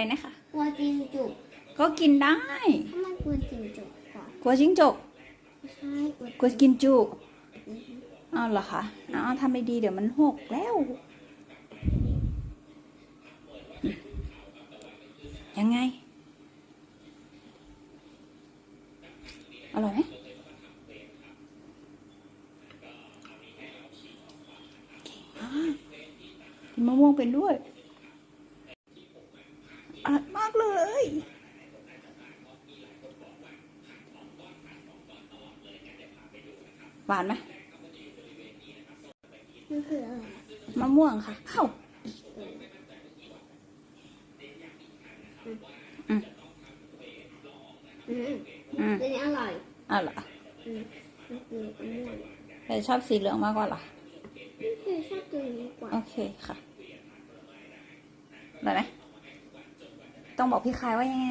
อะไรนะคะกลัวจิงจุกก็กินได้ทำไมกลัวจิงจุกก่อนกลัวจิ้งจกไม่ใช่กลัวกลัวกินจุอ้าวเหรอคะอ้าวทำไม่ดีเดี๋ยวมันหกแล้ว ยังไง อร่อยไหมเก่งมากกินมะม่วงเป็นด้วย อร่อยมากเลยหวานไหมมันคืออะไรมะม่วงค่ะเอ้าอืมอืมอันนี้อร่อยอะเหรออืมมัมะม่วงแต่ชอบสีเหลืองมากกว่าเหรอคือชอบตัวนี้กว่าโอเคค่ะอร่อยไหม ต้องบอกพี่คายว่ายังไง